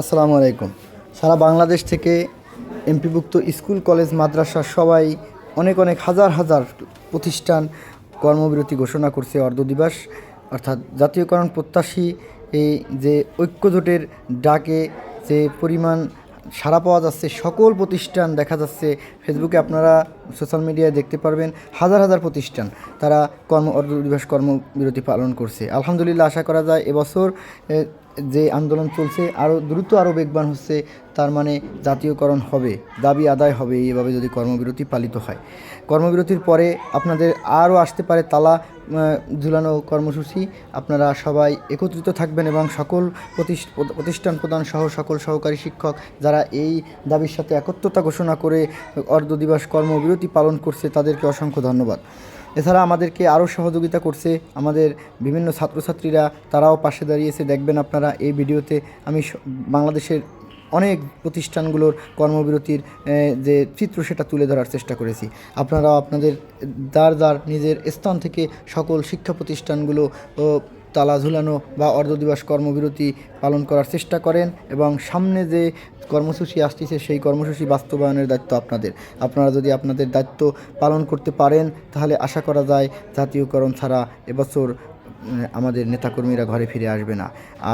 আসসালামু আলাইকুম। সারা বাংলাদেশ থেকে এমপিভুক্ত স্কুল, কলেজ, মাদ্রাসা সবাই অনেক অনেক হাজার হাজার প্রতিষ্ঠান কর্মবিরতি ঘোষণা করছে অর্ধ দিবস। অর্থাৎ জাতীয়করণ প্রত্যাশী এই যে ঐক্যজোটের ডাকে যে পরিমাণ সাড়া পাওয়া যাচ্ছে, সকল প্রতিষ্ঠান দেখা যাচ্ছে ফেসবুকে আপনারা সোশ্যাল মিডিয়ায় দেখতে পারবেন, হাজার হাজার প্রতিষ্ঠান তারা কর্ম, অর্ধ দিবস কর্মবিরতি পালন করছে। আলহামদুলিল্লাহ, আশা করা যায় এবছর যে আন্দোলন চলছে আরও দ্রুত আরও বেগবান হচ্ছে, তার মানে জাতীয়করণ হবে, দাবি আদায় হবে এইভাবে যদি কর্মবিরতি পালিত হয়। কর্মবিরতির পরে আপনাদের আরও আসতে পারে তালা ঝুলানো কর্মসূচি। আপনারা সবাই একত্রিত থাকবেন এবং সকল প্রতিষ- প্রতিষ্ঠান প্রদান সহ সকল সহকারী শিক্ষক যারা এই দাবির সাথে একত্রতা ঘোষণা করে অর্ধ দিবস কর্মবিরতি পালন করছে, তাদেরকে অসংখ্য ধন্যবাদ। এছাড়া আমাদেরকে আরও সহযোগিতা করছে আমাদের বিভিন্ন ছাত্রছাত্রীরা, তারাও পাশে দাঁড়িয়েছে দেখবেন আপনারা এই ভিডিওতে। আমি বাংলাদেশের অনেক প্রতিষ্ঠানগুলোর কর্মবিরতির যে চিত্র সেটা তুলে ধরার চেষ্টা করেছি। আপনারাও আপনাদের দ্বার দ্বার নিজের স্থান থেকে সকল শিক্ষা প্রতিষ্ঠানগুলো তালা ঝুলানো বা অর্ধ দিবস কর্মবিরতি পালন করার চেষ্টা করেন এবং সামনে যে কর্মসূচি আসতেছে, সেই কর্মসূচি বাস্তবায়নের দায়িত্ব আপনাদের। আপনারা যদি আপনাদের দায়িত্ব পালন করতে পারেন, তাহলে আশা করা যায় জাতীয়করণ ছাড়া এবছর আমাদের নেতাকর্মীরা ঘরে ফিরে আসবে না।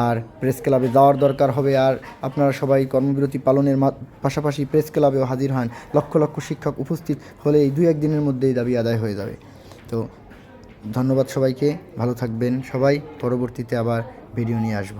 আর প্রেস ক্লাবে যাওয়ার দরকার হবে, আর আপনারা সবাই কর্মবিরতি পালনের পাশাপাশি প্রেস ক্লাবেও হাজির হন। লক্ষ লক্ষ শিক্ষক উপস্থিত হলে এই দুই একদিনের মধ্যেই দাবি আদায় হয়ে যাবে। তো ধন্যবাদ সবাইকে ভালো থাকবেন সবাই পরবর্তীতে আবার ভিডিও নিয়ে আসব।